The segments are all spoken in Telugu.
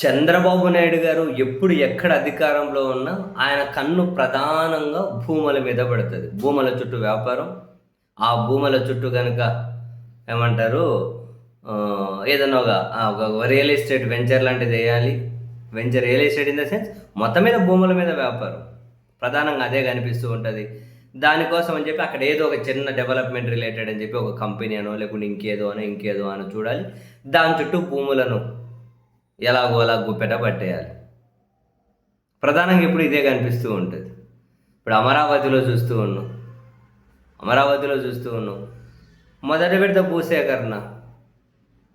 చంద్రబాబు నాయుడు గారు ఎప్పుడు ఎక్కడ అధికారంలో ఉన్నా ఆయన కన్ను ప్రధానంగా భూముల మీద పడుతుంది. భూముల చుట్టూ వ్యాపారం ఆ భూముల చుట్టూ కనుక ఏమంటారు ఏదైనా ఏదన్నా ఒక ఒక రియల్ ఎస్టేట్ వెంచర్ లాంటిది వేయాలి. Venture real estate in the sense మొత్తం మీద భూముల మీద వ్యాపారం. ప్రధానంగా అదే కనిపిస్తూ ఉంటుంది. దానికోసం అని చెప్పి అక్కడ ఏదో ఒక చిన్న డెవలప్మెంట్ రిలేటెడ్ అని చెప్పి ఒక కంపెనీ అనో లేకుంటే ఇంకేదో అనో ఇంకేదో అనో చూడాలి. దాని చుట్టూ భూములను ఎలాగో అలా గుప్పెట పట్టేయాలి. ప్రధానంగా ఇప్పుడు ఇదే కనిపిస్తూ ఉంటుంది. ఇప్పుడు అమరావతిలో చూస్తూ ఉన్నాం. అమరావతిలో చూస్తూ ఉన్నాం. మొదటి విడత భూసేకరణ.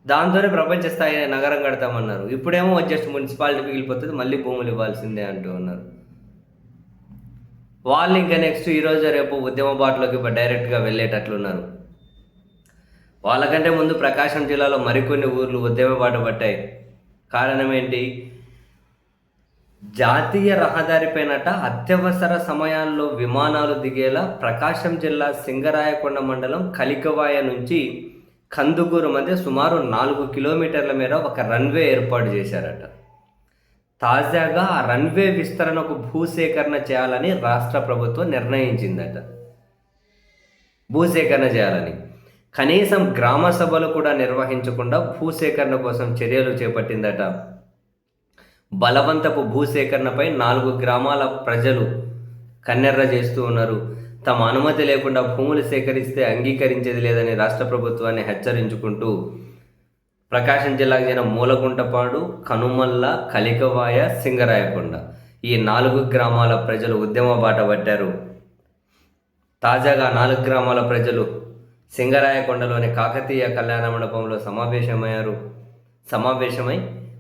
దాంతోనే ప్రపంచ స్థాయి నగరం కడతామన్నారు. ఇప్పుడేమో జస్ట్ మున్సిపాలిటీ మిగిలిపోతుంది మళ్ళీ భూములు ఇవ్వాల్సిందే అంటూ ఉన్నారు. వాళ్ళు ఇంకా నెక్స్ట్ ఈరోజు రేపు ఉద్యమ బాటలోకి డైరెక్ట్గా వెళ్ళేటట్లున్నారు. వాళ్ళకంటే ముందు ప్రకాశం జిల్లాలో మరికొన్ని ఊర్లు ఉద్యమ బాట పట్టాయి. కారణం ఏంటి జాతీయ రహదారిపైనట అత్యవసర సమయాల్లో విమానాలు దిగేలా ప్రకాశం జిల్లా సింగరాయకొండ మండలం కలికవాయ నుంచి కందుకూరు మధ్య సుమారు నాలుగు కిలోమీటర్ల మేర ఒక రన్వే ఏర్పాటు చేశారట. తాజాగా ఆ రన్వే విస్తరణకు భూసేకరణ చేయాలని రాష్ట్ర ప్రభుత్వం నిర్ణయించిందట. భూసేకరణ చేయాలని. కనీసం గ్రామ సభలు కూడా నిర్వహించకుండా భూసేకరణ కోసం చర్యలు చేపట్టిందట. బలవంతపు భూసేకరణపై నాలుగు గ్రామాల ప్రజలు కన్నెర్ర చేస్తూ ఉన్నారు. తమ అనుమతి లేకుండా భూములు సేకరిస్తే అంగీకరించేది లేదని రాష్ట్ర ప్రభుత్వాన్ని హెచ్చరించుకుంటూ ప్రకాశం జిల్లాకు చెందిన మూలగుంటపాడు కనుమల్ల కలికవాయ సింగరాయకొండ ఈ నాలుగు గ్రామాల ప్రజలు ఉద్యమ బాట పట్టారు. తాజాగా నాలుగు గ్రామాల ప్రజలు సింగరాయకొండలోని కాకతీయ కళ్యాణ మండపంలో సమావేశమయ్యారు. సమావేశమై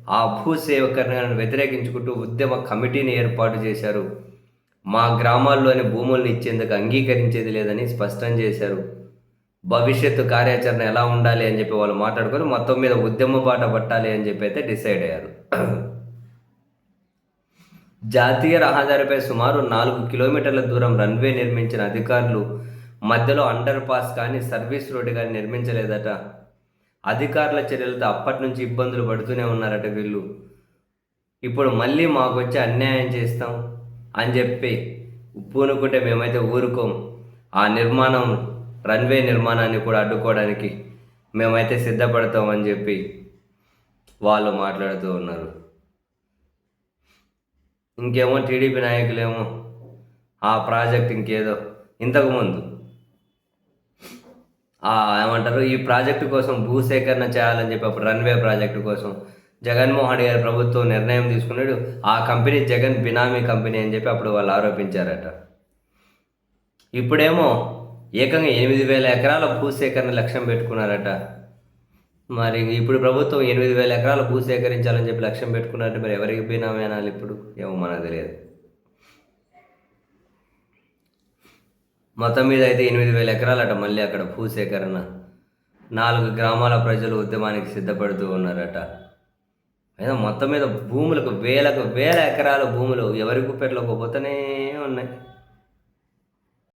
ఆ భూసేవకరణను వ్యతిరేకించుకుంటూ ఉద్యమ కమిటీని ఏర్పాటు చేశారు. మా గ్రామాల్లోని భూములను ఇచ్చేందుకు అంగీకరించేది లేదని స్పష్టం చేశారు. భవిష్యత్తు కార్యాచరణ ఎలా ఉండాలి అని చెప్పి వాళ్ళు మాట్లాడుకొని మొత్తం మీద ఉద్యమ బాట పట్టాలి అని చెప్పి అయితే డిసైడ్ అయ్యారు. జాతీయ రహదారిపై సుమారు నాలుగు కిలోమీటర్ల దూరం రన్వే నిర్మించిన అధికారులు మధ్యలో అండర్ పాస్ కానీ సర్వీస్ రోడ్డు కానీ నిర్మించలేదట. అధికారుల చర్యలతో అప్పటి నుంచి ఇబ్బందులు పడుతూనే ఉన్నారట వీళ్ళు. ఇప్పుడు మళ్ళీ మాకు వచ్చి అన్యాయం చేస్తాం అని చెప్పి పూనుకుంటే మేమైతే ఊరుకోం. ఆ నిర్మాణం రన్వే నిర్మాణాన్ని కూడా అడ్డుకోవడానికి మేమైతే సిద్ధపడతాం అని చెప్పి వాళ్ళు మాట్లాడుతూ ఉన్నారు. ఇంకేమో టీడీపీ నాయకులేమో ఆ ప్రాజెక్ట్ ఇంకేదో. ఇంతకుముందు ఏమంటారు? ఈ ప్రాజెక్టు కోసం భూసేకరణ చేయాలని చెప్పి అప్పుడు రన్వే ప్రాజెక్టు కోసం జగన్మోహన్ గారి ప్రభుత్వం నిర్ణయం తీసుకున్నాడు. ఆ కంపెనీ జగన్ బినామీ కంపెనీ అని చెప్పి అప్పుడు వాళ్ళు ఆరోపించారట. ఇప్పుడేమో ఏకంగా ఎనిమిది వేల ఎకరాల భూసేకరణ లక్ష్యం పెట్టుకున్నారట. మరి ఇప్పుడు ప్రభుత్వం ఎనిమిది వేల ఎకరాల భూ సేకరించాలని చెప్పి లక్ష్యం పెట్టుకున్నారంటే మరి ఎవరికి బినామీ అనాలి ఇప్పుడు? ఏమో మనకు తెలియదు. మొత్తం మీద అయితే ఎనిమిది వేల ఎకరాలట మళ్ళీ అక్కడ భూసేకరణ. నాలుగు గ్రామాల ప్రజలు ఉద్యమానికి సిద్ధపడుతూ ఉన్నారట. అయినా మొత్తం మీద భూములకు వేలకు వేల ఎకరాల భూములు ఎవరి గుప్పెట్లోకి పోతూనే ఉన్నాయి.